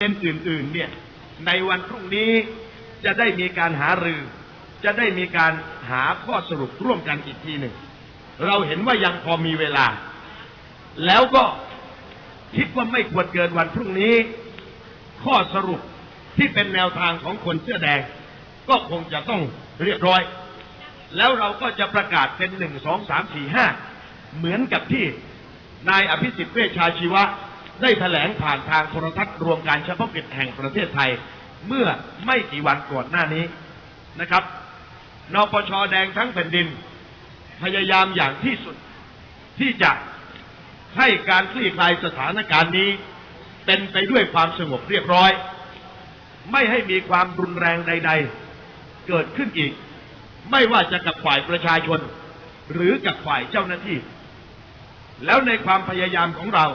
เด็นอื่นๆเนี่ยในวันพรุ่งนี้จะได้มีการหารือ จะได้มีการหาข้อสรุปร่วมกันอีกทีหนึ่ง เราเห็นว่ายังพอมีเวลา แล้วก็คิดว่าไม่ควรเกินวันพรุ่งนี้ ข้อสรุปที่เป็นแนวทางของคนเสื้อแดง ก็คงจะต้องเรียบร้อย แล้วเราก็จะประกาศเป็นหนึ่งสองสามสี่ห้าเหมือนกับที่นายอภิสิทธิ์เวชชาชีวะ ได้แถลงผ่านทางโทรทัศน์รวมการเฉพาะกิจแห่งประเทศไทย เมื่อไม่กี่วันก่อนหน้านี้นะครับนปชแดงทั้งแผ่นดิน พยายามอย่างที่สุดที่จะให้การคลี่คลายสถานการณ์นี้ เป็นไปด้วยความสงบเรียบร้อย ไม่ให้มีความรุนแรงใด ๆ เกิดขึ้นอีก ไม่ว่าจะกับฝ่ายประชาชน หรือกับฝ่ายเจ้าหน้าที่ แล้วในความพยายามของเรา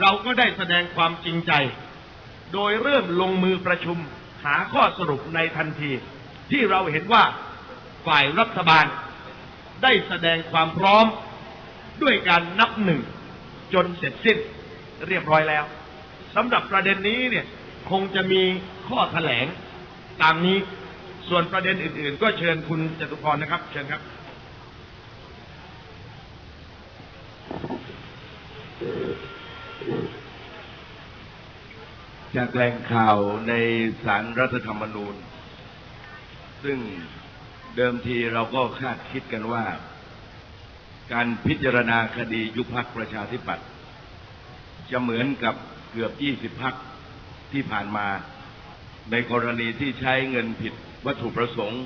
เราก็ได้แสดงความจริงใจ โดยเริ่มลงมือประชุมหาข้อสรุปในทันที ที่เราเห็นว่าฝ่ายรัฐบาล ได้แสดงความพร้อมด้วยการนับหนึ่งจนเสร็จสิ้นเรียบร้อยแล้วสำหรับประเด็นนี้เนี่ยคงจะมีข้อแถลงตามนี้ส่วนประเด็นอื่น ๆ ก็เชิญคุณจตุพรนะครับ เชิญครับ จากแหล่งข่าวในสารรัฐธรรมนูญ ซึ่งเดิมทีเราก็คาดคิดกันว่า การพิจารณาคดียุบพักประชาธิปัตย์จะเหมือนกับเกือบ 20 พักที่ผ่านมา ในกรณีที่ใช้เงินผิดวัตถุประสงค์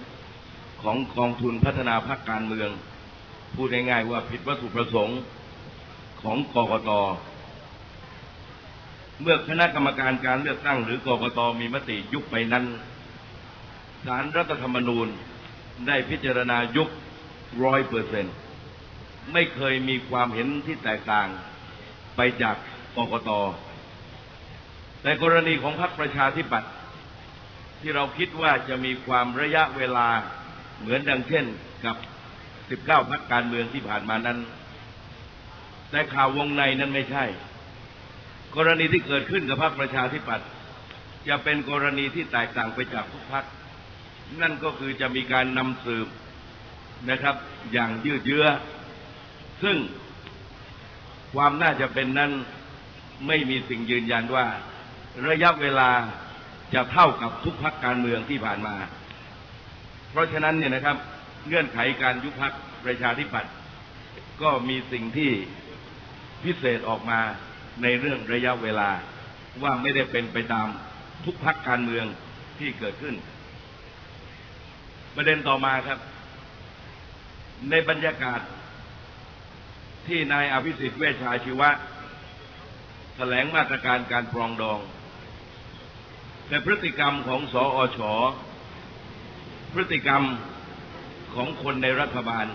ของกองทุนพัฒนาพรรคการเมือง พูดง่ายๆว่าผิดวัตถุประสงค์ของกกต เมื่อคณะกรรมการการเลือกตั้งหรือกกตมีมติยุบไปนั้นศาลรัฐธรรมนูญได้พิจารณายุบร้อยเปอร์เซ็นไม่เคยมีความเห็นที่แตกต่างไปจากกกต แต่กรณีของพรรคประชาธิปัตย์ที่เราคิดว่าจะมีความระยะเวลาเหมือนดังเช่นกับ 19 พรรคการเมืองที่ผ่านมานั้น แต่ข่าววงในนั้นไม่ใช่ กรณีที่เกิดขึ้นกับพรรคประชาธิปัตย์จะเป็นกรณีที่แตกต่างไปจากทุกพรรคนั่นก็คือจะมีการนำสืบนะครับ อย่างยืดเยื้อ ซึ่งความน่าจะเป็นนั้นไม่มีสิ่งยืนยันว่า ระยะเวลาจะเท่ากับทุกพรรคการเมืองที่ผ่านมา เพราะฉะนั้นเนี่ยนะครับ เงื่อนไขการยุบพรรคประชาธิปัตย์ก็มีสิ่งที่พิเศษออกมา ในเรื่องระยะเวลาว่าไม่ได้เป็นไปตามทุกพักการเมืองที่เกิดขึ้น ประเด็นต่อมาครับ ในบรรยากาศที่นายอภิสิทธิ์เวชชาชีวะแถลงมาตรการการปรองดอง แต่พฤติกรรมของสออชอพฤติกรรมของคนในรัฐบาล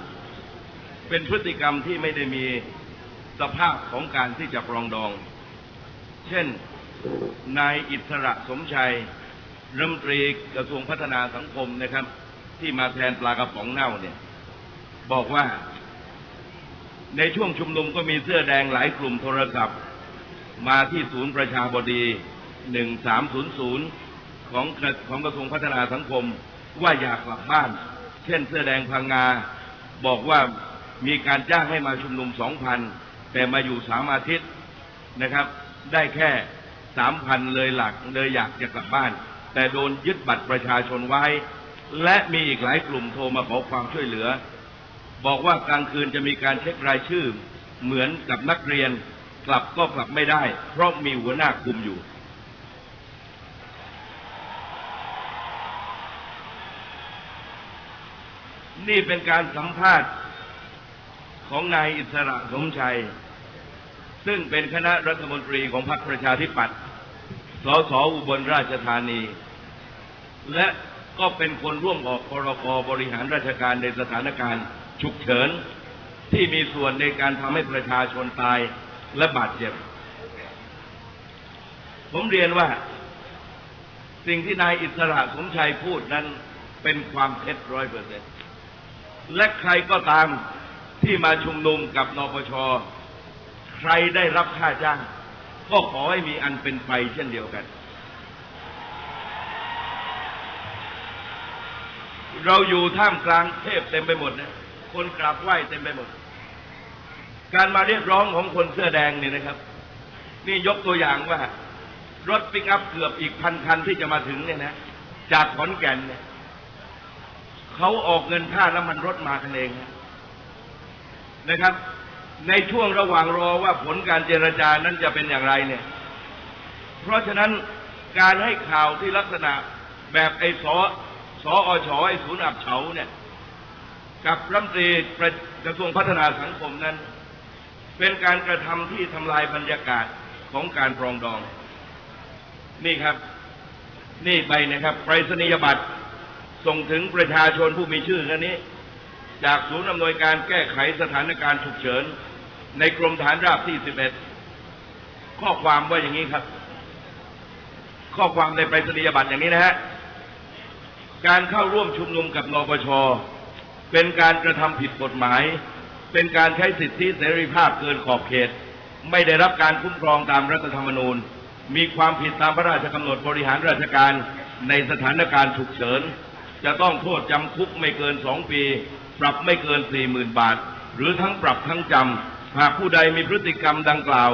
เป็นพฤติกรรมที่ไม่ได้มี สภาพของการที่จะปรองดอง เช่น นายอิสระสมชัยรัฐมนตรีกระทรวงพัฒนาสังคมนะครับ ที่มาแทนปลากระป๋องเน่าเนี่ย บอกว่า ในช่วงชุมนุมก็มีเสื้อแดงหลายกลุ่มโทรศัพท์ มาที่ศูนย์ประชาบดี 1300 ของของกระทรวงพัฒนาสังคม ว่าอยากกลับบ้าน เช่นเสื้อแดงพังงา บอกว่ามีการจ้างให้มาชุมนุม 2,000 แต่มาอยู่สามอาทิตย์นะครับ ได้แค่สามพันเลยหลักเลยอยากจะกลับบ้าน แต่โดนยึดบัตรประชาชนไว้ และมีอีกหลายกลุ่มโทรมาขอความช่วยเหลือ บอกว่ากลางคืนจะมีการเช็ครายชื่อ เหมือนกับนักเรียนกลับก็กลับไม่ได้ เพราะมีหัวหน้าคุมอยู่ นี่เป็นการสัมภาษณ์ ของนายอิสระสมชัย ซึ่งเป็นคณะรัฐมนตรีของพรรคประชาธิปัตย์สสอุบลราชธานี และก็เป็นคนร่วมออกพรกบริหารราชการในสถานการณ์ฉุกเฉิน ที่มีส่วนในการทำให้ประชาชนตายและบาดเจ็บ ผมเรียนว่า สิ่งที่นายอิสระสมชัยพูดนั้นเป็นความเท็จร้อยเปอร์เซ็นต์และใครก็ตาม ที่มาชุมนุมกับนปช ใครได้รับค่าจ้าง ก็ขอให้มีอันเป็นไปเช่นเดียวกัน เราอยู่ท่ามกลางเทพเต็มไปหมดนะคนกราบไหว้เต็มไปหมด การมาเรียกร้องของคนเสื้อแดงเนี่ยนะครับ นี่ยกตัวอย่างว่า รถปิกอัพเกือบอีกพันคันที่จะมาถึงเนี่ยนะ จากขอนแก่นเนี่ยเขาออกเงินค่าน้ำมันรถมากันเองนะ นะครับ ในช่วงระหว่างรอว่าผลการเจรจานั้นจะเป็นอย่างไรเนี่ย เพราะฉะนั้นการให้ข่าวที่ลักษณะแบบไอ้สอสออชอไอ้ศูนย์อับเฉาเนี่ยกับรัฐมนตรีกระทรวงพัฒนาสังคมนั้น เป็นการกระทำที่ทำลายบรรยากาศของการปรองดอง นี่ครับ นี่ไปนะครับไปรษณียบัตรส่งถึงประชาชนผู้มีชื่อกันนี้ จากศูนย์อำนวยการแก้ไขสถานการณ์ฉุกเฉิน ในกรมฐานราบที่ 11 ข้อความว่าอย่างนี้ครับ ข้อความในไปรษณียบัตรอย่างนี้นะฮะ การเข้าร่วมชุมนุมกับนปช เป็นการกระทำผิดกฎหมาย เป็นการใช้สิทธิเสรีภาพเกินขอบเขต ไม่ได้รับการคุ้มครองตามรัฐธรรมนูญ มีความผิดตามพระราชกำหนดบริหารราชการในสถานการณ์ฉุกเฉิน จะต้องโทษจำคุกไม่เกินสองปี ปรับไม่เกินสี่หมื่นบาท หรือทั้งปรับทั้งจำหากผู้ใดมีพฤติกรรมดังกล่าว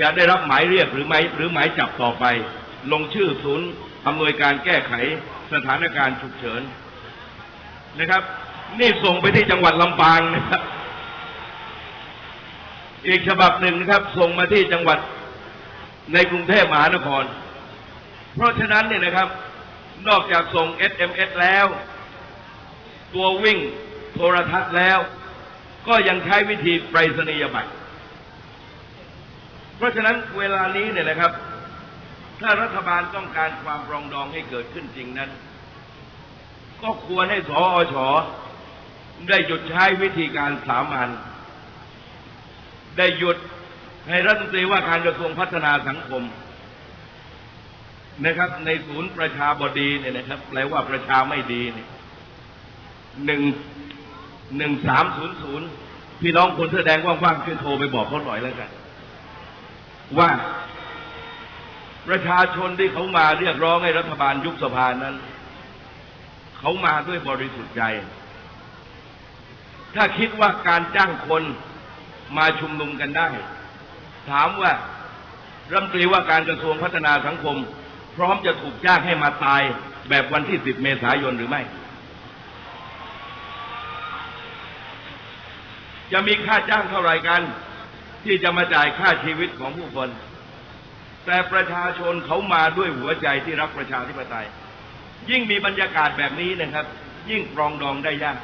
จะได้รับหมายเรียกหรือหมายหรือหมายจับต่อไป ลงชื่อศูนย์อำนวยการแก้ไขสถานการณ์ฉุกเฉินนะครับ นี่ส่งไปที่จังหวัดลำปางนะครับ อีกฉบับหนึ่งนะครับ ส่งมาที่จังหวัดในกรุงเทพมหานคร เพราะฉะนั้นเนี่ยนะครับ นอกจากส่ง SMS แล้ว ตัววิ่ง โทรทัศน์แล้ว ก็ยังใช้วิธีไปรษณียบัตร เพราะฉะนั้นเวลานี้เนี่ยนะครับ ถ้ารัฐบาลต้องการความปรองดองให้เกิดขึ้นจริงนั้น ก็ควรให้สออชได้หยุดใช้วิธีการสามัญได้หยุดให้รัฐมนตรีว่าการกระทรวงพัฒนาสังคมนะครับ ในศูนย์ประชาบดีเนี่ยนะครับแปลว่าประชาไม่ดีเนี่ยหนึ่ง หนึ่งสามศูนย์ศูนย์พี่น้องคนเสื้อแดงว่างๆช่วยโทรไปบอกเขาหน่อยแล้วกัน ว่า ประชาชนที่เขามาเรียกร้องให้รัฐบาลยุบสภานั้น เขามาด้วยบริสุทธิ์ใจ ถ้าคิดว่าการจ้างคนมาชุมนุมกันได้ ถามว่ารัฐมนตรีว่าการกระทรวงพัฒนาสังคม พร้อมจะถูกจ้างให้มาตายแบบวันที่ 10 เมษายนหรือไม่ จะมีค่าจ้างเท่าไหร่กัน ที่จะมาจ่ายค่าชีวิตของผู้คน แต่ประชาชนเขามาด้วยหัวใจที่รักประชาธิปไตย ยิ่งมีบรรยากาศแบบนี้นะครับ ยิ่งปรองดองได้ยาก